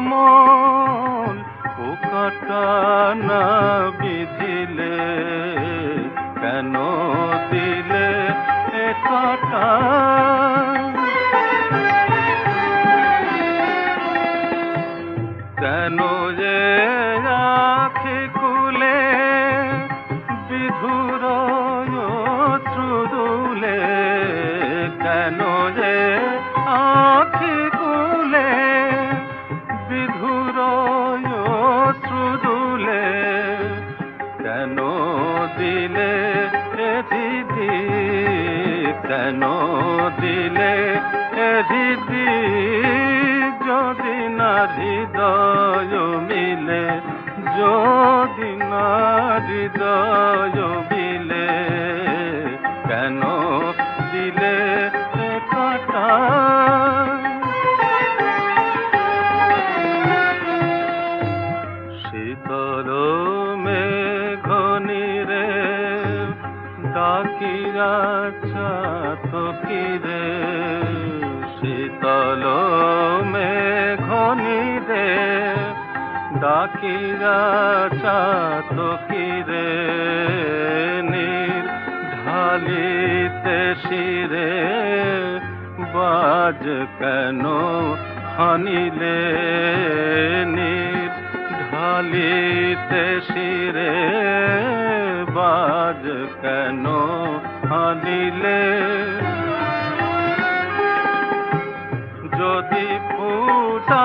কমল কেন দিলে এ দিদি? কেন দিলে এ দিদি? যদি না হৃদয় মিলে, যদি না হৃদয় মেঘনিরে ডাকিরা চাতকিরে নীর ঢালিতে শিরে, বাজ কেন হানিলে? নীর ঢালিতে শিরে, বাজ কেন হানিলে?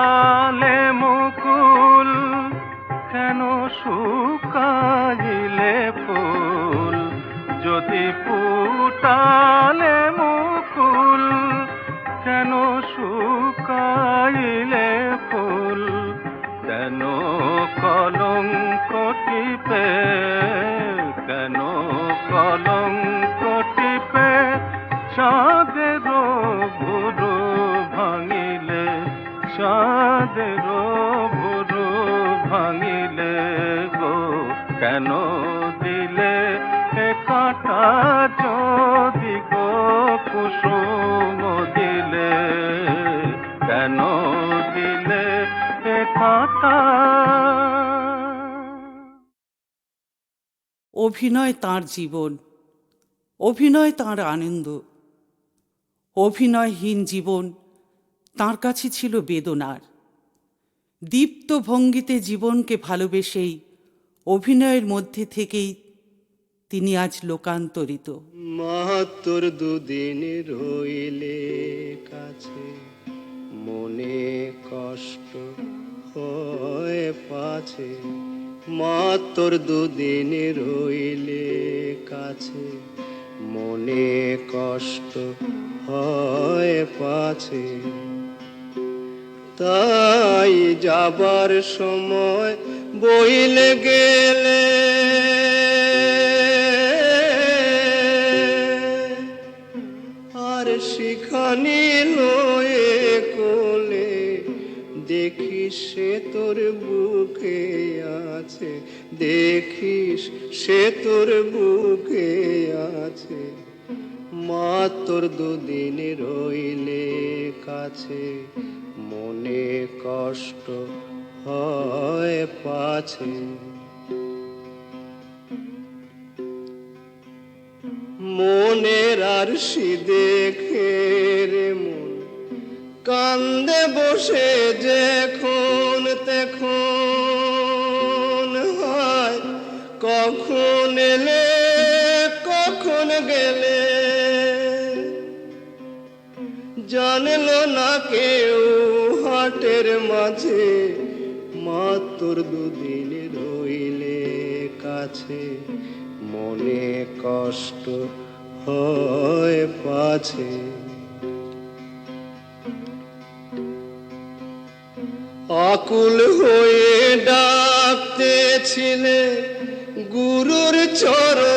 ফুটালে মুকুল কেন শুকাইলে ফুল? যদি ফুটালে অভিনয় তার জীবন, অভিনয় তার আনন্দ, অভিনয়হীন জীবন তার কাছে ছিল বেদনার। দীপ্ত ভঙ্গিতে জীবনকে ভালোবেসেই অভিনয়ের মধ্যে থেকেই তিনি আজ লোকান্তরিত। মাহাত্তর দুদিন রইলে কাছে মনে কষ্ট হয় পাছে। মাহাত্তর দুদিন রইলে কাছে, মনে কষ্ট হয় পাছে। তাই যাবার সময় বইলে গেলে আর শিখানি লয়ে কোলে, দেখি সে তোর বুকে আছে, দেখিস সে তোর বুকে আছে। মা তোর দুদিন রইলে কাছে, মনে কষ্ট হয় পাছে। মনের আর সি দেখে রে মন, কান্দে বসে যখন গেলে জানলো না কেউ হাটের মাঝে, মা তোর দুদিন রইলে কাছে। মনে কষ্ট হয় পাছে। আকুল হয়ে ডাকতেছিলে গুরুর চরণ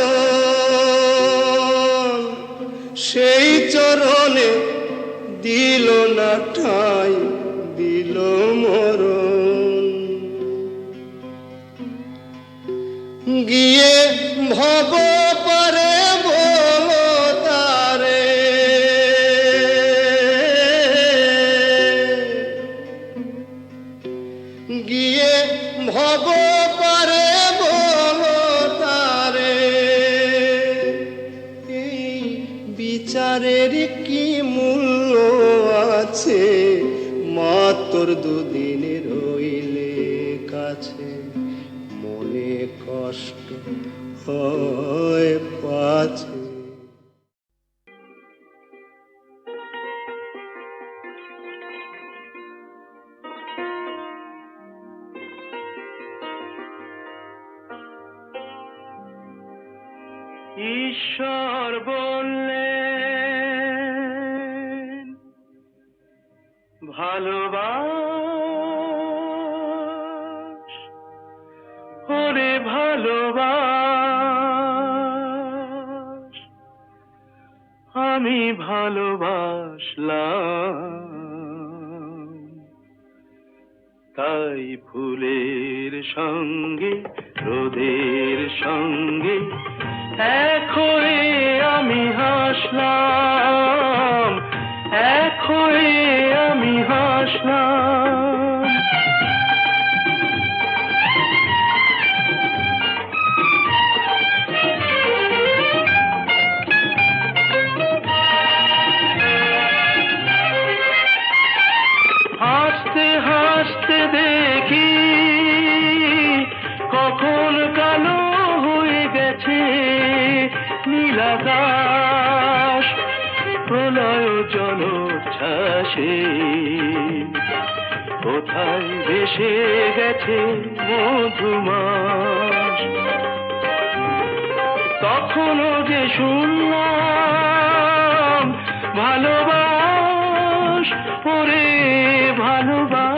মা তোর দুদিন রইলে কাছে মনে কষ্ট হয় পাছে। আমি ভালোবাসলাম। তাই ফুলের সঙ্গে, রোদের সঙ্গে এক হয়ে আমি হাসলাম এক হয়ে আমি হাসলাম। জলোচ্ছ্বাসে কোথায় ভেসে গেছে মধুমাস? তখনও যে শুনলাম, ভালোবাস, ওরে ভালোবাস।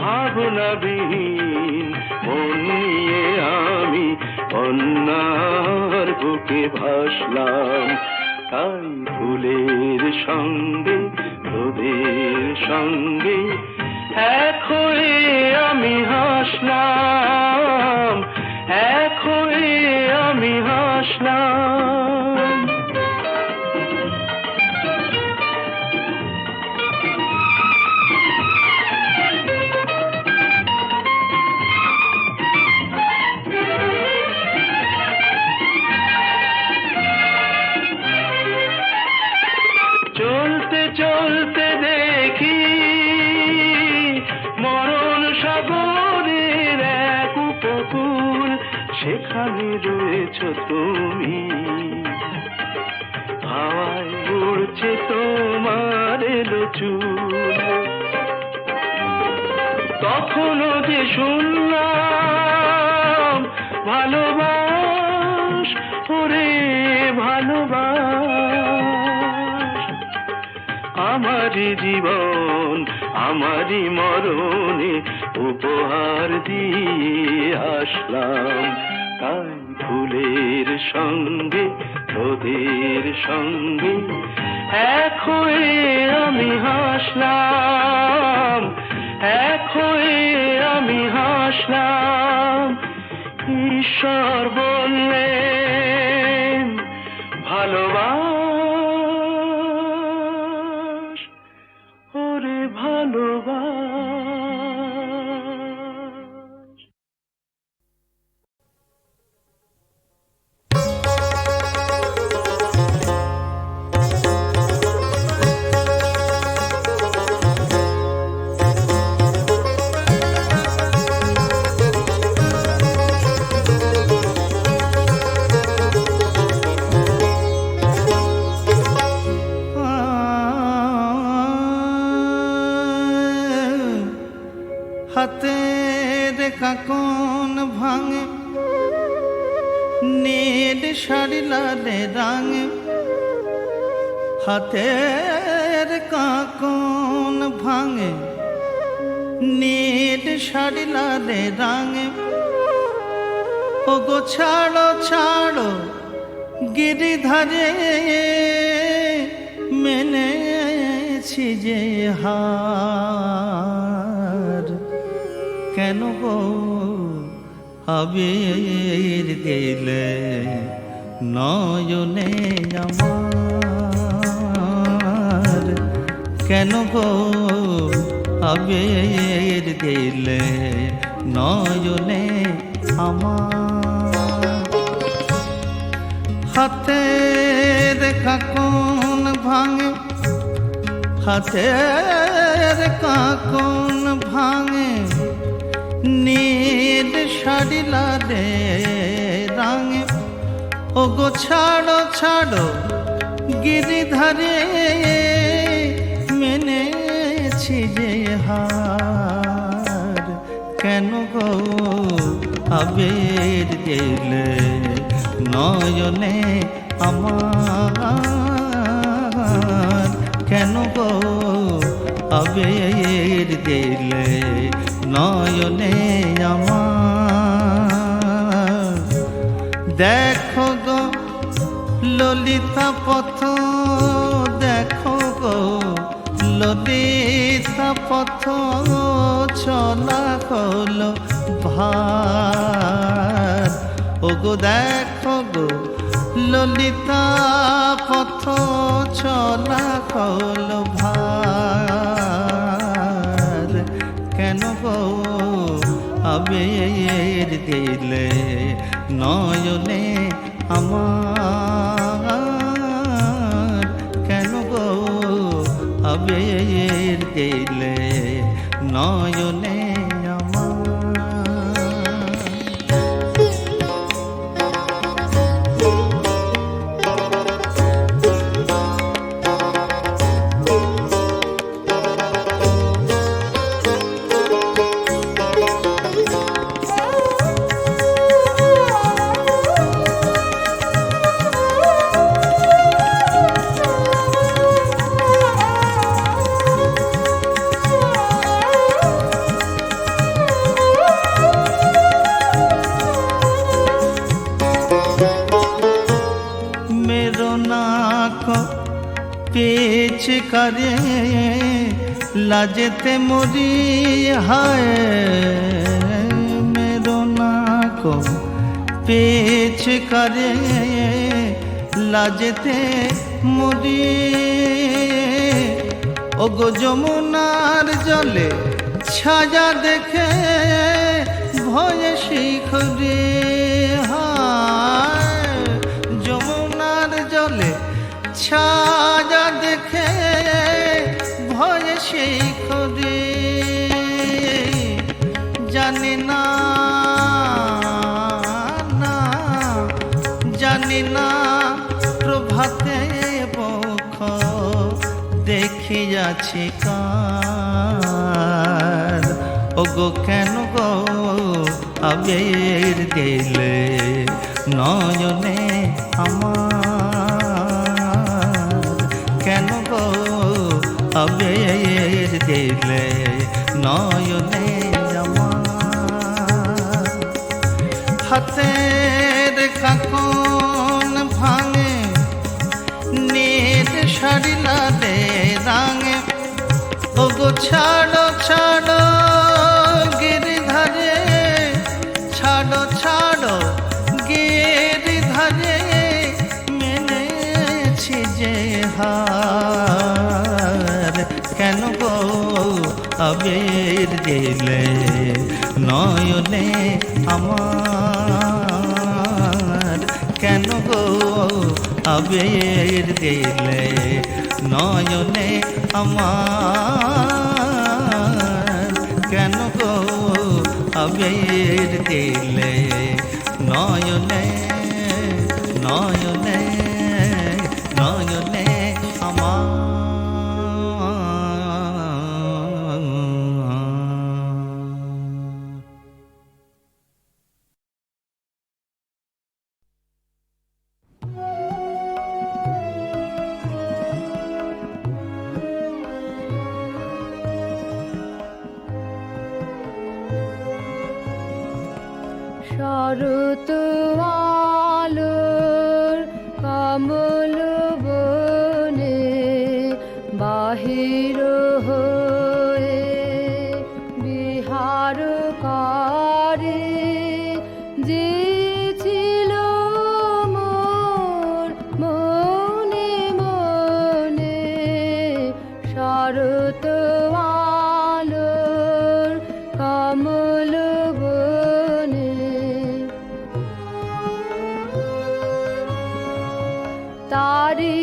ভাবনাবিহীন মন নিয়ে আমি অন্যার বুকে ভাসলাম। তাই ফুলের সঙ্গে রোদের সঙ্গে এক হয়ে আমি হাসলাম এক হয়ে আমি হাসলাম। সেখানে রয়েছ তুমি। হাওয়ায় উড়ছে তোমার এলো চুল। তখনও যে শুনলাম ভালোবাস, ওরে ভালোবাস। আমারই জীবন, আমারই মরণে উপহার দিয়ে আসলাম। তাই ফুলের সঙ্গে, রোদের সঙ্গে এক হয়ে আমি হাসলাম, এক হয়ে আমি হাসলাম। ঈশ্বর বললেন কাকন ভাঙে? নীল শাড়ি লালে রাঙে। হাতের কাকন ভাঙে। নীল শাড়ি লালে রাঙে। ও গো ছাড়ো ছাড়ো, গিরিধারে। মেনেছি যে হার। কেন গো আবির দিলে নয়নে আমার? কেন গো আবির দিলে নয়নে আমার? হাতের কাকন ভাঙে? হাতের কাকন ভাঙে? নীল শাড়ি লালে রাঙে। ও গো ছাড়ো ছাড়ো, গিরিধারে, মেনেছি যে হার। কেন গো আবের গেলে নয়নে আমার? কেন গো আবের দিলে নয়নে আমার। দেখো গো ললিতা পথ, দেখো গো ললিতা পথ, চলা হলো ভার। ও গো দেখো গো ললিতা পথ, চলা হলো ভার। আবের দিলে নয়নে আমার। কেন গো আবের দিলে নয়নে করে লাজেতে মরি হায় মেরো না কো পেছে কারে লাজেতে মরি ওগো যমুনার জলে ছায়া দেখে ভয়ে শিখরে হায় যমুনার জলে ছা যাচ্ছে কার? ও গো কেন গো আবের দিলে নয়নে আমার। কেন গো আবের দিলে নয়নে আমার। হাতের ছাড়ো ছাড়ো, গিরিধারে। ছাড়ো ছাড়ো, গিরিধারে। মেনেছি যে হার। কেন গো আবের দিলে নয়নে আমার? কেন গো আবের দিলে নয়নে আমার? গো আবের দিলে নয়নে নয়নে নয়নে শরত আলোর কমল তারি